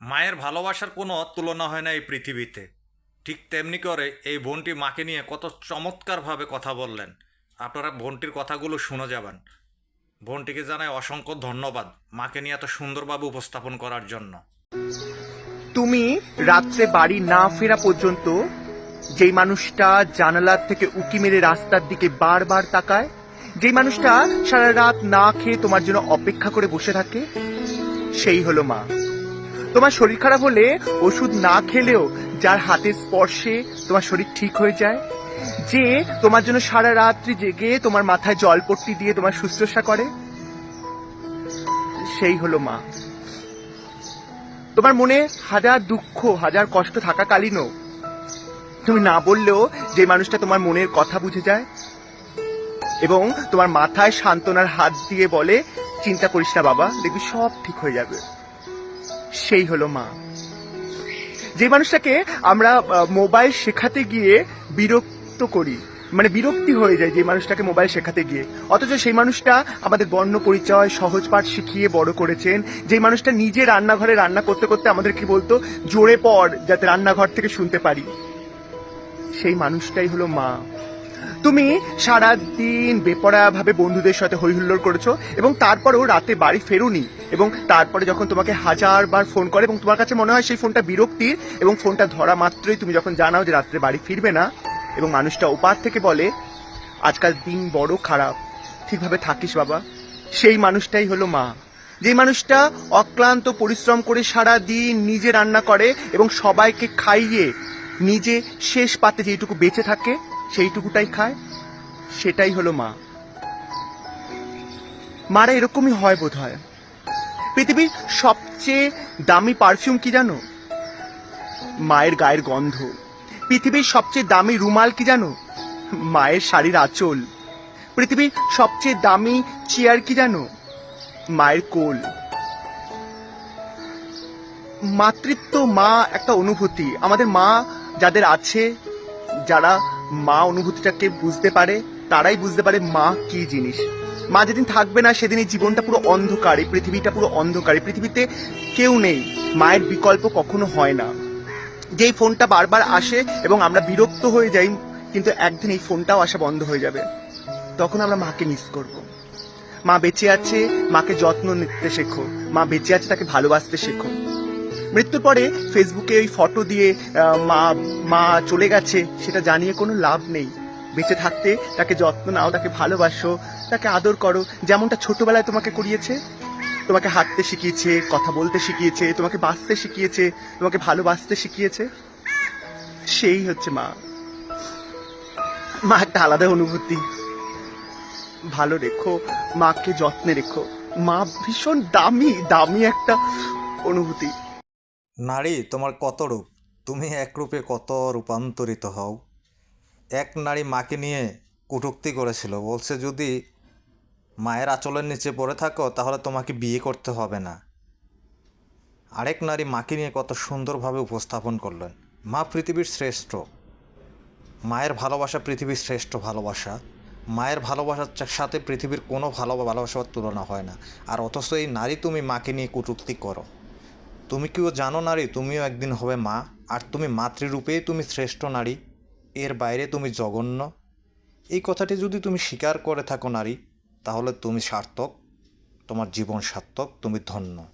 মায়ের ভালোবাসার কোনো তুলনা হয় না এই পৃথিবীতে। ঠিক তেমনি করে এই বোনটি মাকে নিয়ে কত চমৎকারভাবে কথা বললেন। আপনারা বোনটির কথাগুলো শুনে যাবেন। বোনটিকে জানাই অসংখ্য ধন্যবাদ মাকে নিয়ে এত সুন্দরভাবে উপস্থাপন করার জন্য। তুমি রাত্রে বাড়ি না ফেরা পর্যন্ত যেই মানুষটা জানালার থেকে উকি মেরে রাস্তার দিকে বারবার তাকায়, যেই মানুষটা সারা রাত না খেয়ে তোমার জন্য অপেক্ষা করে বসে থাকে, সেই হলো মা। তোমার শরীর খারাপ হলে ওষুধ না খেলেও যার হাতের স্পর্শে তোমার শরীর ঠিক হয়ে যায়? যে তোমার জন্য সারা রাত্রি জেগে তোমার মাথায় জলপট্টি দিয়ে তোমার শুশ্রূষা করে? সেই হলো মা। তোমার মনে হাজার দুঃখ, হাজার কষ্ট থাকাকালীনও তুমি না বললেও যে মানুষটা তোমার মনের কথা বুঝে যায়? এবং তোমার মাথায় সান্ত্বনার হাত দিয়ে বলে, চিন্তা করিস না বাবা, দেখবি সব ঠিক হয়ে যাবে। সেই হলো মা। যে মানুষটাকে আমরা মোবাইল শেখাতে গিয়ে বিরক্ত করি মানে বিরক্তি হয়ে যায় যে মানুষটাকে মোবাইল শেখাতে গিয়ে। অথচ সেই মানুষটা আমাদের বর্ণ পরিচয়, সহজ পাঠ শিখিয়ে বড় করেছেন। যে মানুষটা নিজে রান্নাঘরে রান্না করতে করতে আমাদের কি বলতো, জোরে পড়, যাতে রান্নাঘর থেকে শুনতে পারি। সেই মানুষটাই হলো মা। তুমি সারা দিন বেপরাভাবে বন্ধুদের সাথে হইহুল্লোড় করেছ এবং তারপরেও রাতে বাড়ি ফেরোনি এবং তারপরে যখন তোমাকে হাজার বার ফোন করে এবং তোমার কাছে মনে হয় সেই ফোনটা বিরক্তির এবং ফোনটা ধরা মাত্রই তুমি যখন জানাও যে রাত্রে বাড়ি ফিরবে না এবং মানুষটা ওপার থেকে বলে, আজকাল দিন বড় খারাপ, ঠিকভাবে থাকিস বাবা। সেই মানুষটাই হলো মা। যে মানুষটা অক্লান্ত পরিশ্রম করে সারা দিন নিজে রান্না করে এবং সবাইকে খাইয়ে নিজে শেষ পাতে যেইটুকু বেঁচে থাকে সেইটুকুটাই খায়, সেটাই হলো মা। মারা এরকমই হয় বোধ হয় পৃথিবীর সবচেয়ে দামি পারফিউম কি জানো? মায়ের গায়ের গন্ধ। পৃথিবীর সবচেয়ে দামি রুমাল কি জানো? মায়ের শাড়ির আঁচল। পৃথিবীর সবচেয়ে দামি চেয়ার কি জানো? মায়ের কোল। মাতৃত্ব মা একটা অনুভূতি। আমাদের মা যাদের আছে, যারা মা অনুভূতিটাকে বুঝতে পারে, তারাই বুঝতে পারে মা কি জিনিস। মা যেদিন থাকবে না সেদিন এই জীবনটা পুরো অন্ধকার এই পৃথিবীটা পুরো অন্ধকার। এই পৃথিবীতে কেউ নেই, মায়ের বিকল্প কখনো হয় না। যেই ফোনটা বারবার আসে এবং আমরা বিরক্ত হয়ে যাই, কিন্তু একদিন এই ফোনটাও আসা বন্ধ হয়ে যাবে। তখন আমরা মাকে মিস করব। মা বেঁচে আছে, মাকে যত্ন নিতে শেখো। মা বেঁচে আছে, তাকে ভালোবাসতে শেখো। মৃত্যুর পরে ফেসবুকে ওই ফটো দিয়ে মা মা চলে গেছে, সেটা জানিয়ে কোনো লাভ নেই। বেঁচে থাকতে তাকে যত্ন নাও, তাকে ভালোবাসো, তাকে আদর করো, যেমনটা ছোটবেলায় তোমাকে করিয়েছে। তোমাকে হাঁটতে শিখিয়েছে, কথা বলতে শিখিয়েছে, তোমাকে বাঁচতে শিখিয়েছে, তোমাকে ভালোবাসতে শিখিয়েছে। সেই হচ্ছে মা। মা একটা আলাদা অনুভূতি। ভালো রেখো, মাকে যত্নে রেখো। মা ভীষণ দামি দামি একটা অনুভূতি। নারী, তোমার কত রূপ? তুমি এক রূপে কত রূপান্তরিত হও? এক নারী মাকে নিয়ে কটূক্তি করেছিল। বলছে, যদি মায়ের আঁচলের নিচে পড়ে থাকো, তাহলে তোমাকে বিয়ে করতে হবে না। আরেক নারী মাকে নিয়ে কত সুন্দরভাবে উপস্থাপন করলেন। মা পৃথিবীর শ্রেষ্ঠ। মায়ের ভালোবাসা পৃথিবীর শ্রেষ্ঠ ভালোবাসা। মায়ের ভালোবাসার সাথে পৃথিবীর কোনো ভালো, ভালোবাসার তুলনা হয় না। আর অথচ এই নারী তুমি মাকে নিয়ে কটূক্তি করো। তুমি কিও জানো নারী? তুমিও একদিন হবে মা। আর তুমি মাতৃরূপেই তুমি শ্রেষ্ঠ নারী। এর বাইরে তুমি জঘন্য। এই কথাটি যদি তুমি স্বীকার করে থাকো নারী, তাহলে তুমি সার্থক। তোমার জীবন সার্থক। তুমি ধন্য।